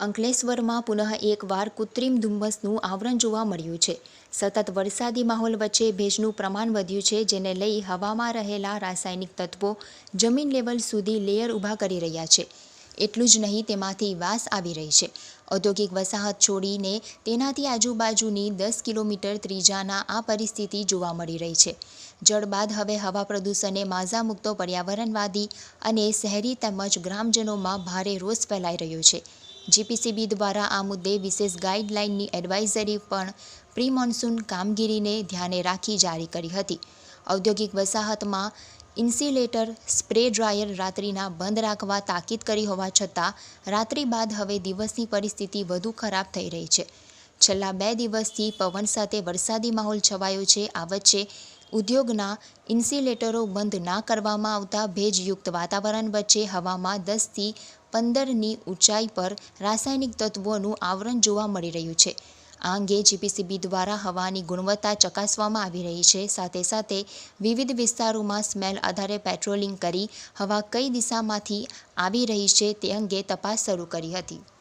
અંકલેશ્વરમાં પુનઃ એકવાર કૃત્રિમ ધુમ્મસનું આવરણ જોવા મળ્યું છે. સતત વરસાદી માહોલ વચ્ચે ભેજનું પ્રમાણ વધ્યું છે, જેને લઈ હવામાં રહેલા રાસાયણિક તત્વો જમીન લેવલ સુધી લેયર ઊભા કરી રહ્યા છે. એટલું જ નહીં, તેમાંથી વાસ આવી રહી છે. ઔદ્યોગિક વસાહત છોડીને તેનાથી આજુબાજુની દસ કિલોમીટર ત્રીજાના આ પરિસ્થિતિ જોવા મળી રહી છે. જળ બાદ હવે હવા પ્રદૂષણે માઝા મુક્તો પર્યાવરણવાદી અને શહેરી તેમજ ગ્રામજનોમાં ભારે રોષ ફેલાઈ રહ્યો છે. જીપીસીબી દ્વારા આ મુદ્દે વિશેષ ગાઈડલાઇનની એડવાઇઝરી પણ પ્રી મોન્સૂન કામગીરીને ધ્યાને રાખી જારી કરી હતી. ઔદ્યોગિક વસાહતમાં ઇન્સિલેટર સ્પ્રે ડ્રાયર રાત્રિના બંધ રાખવા તાકીદ કરી હોવા છતાં, રાત્રિ બાદ હવે દિવસની પરિસ્થિતિ વધુ ખરાબ થઈ રહી છે. છેલ્લા બે દિવસથી પવન સાથે વરસાદી માહોલ છવાયો છે. આ વચ્ચે ઉદ્યોગના ઇન્સિલેટરો બંધ ના કરવામાં આવતા ભેજયુક્ત વાતાવરણ વચ્ચે હવામાં દસથી પંદરની ઊંચાઈ પર રાસાયણિક તત્વોનું આવરણ જોવા મળી રહ્યું છે. આ અંગે જીપીસીબી દ્વારા હવાની ગુણવત્તા ચકાસવામાં આવી રહી છે. સાથે સાથે વિવિધ વિસ્તારોમાં સ્મેલ આધારે પેટ્રોલિંગ કરી હવા કઈ દિશામાંથી આવી રહી છે તે અંગે તપાસ શરૂ કરી હતી.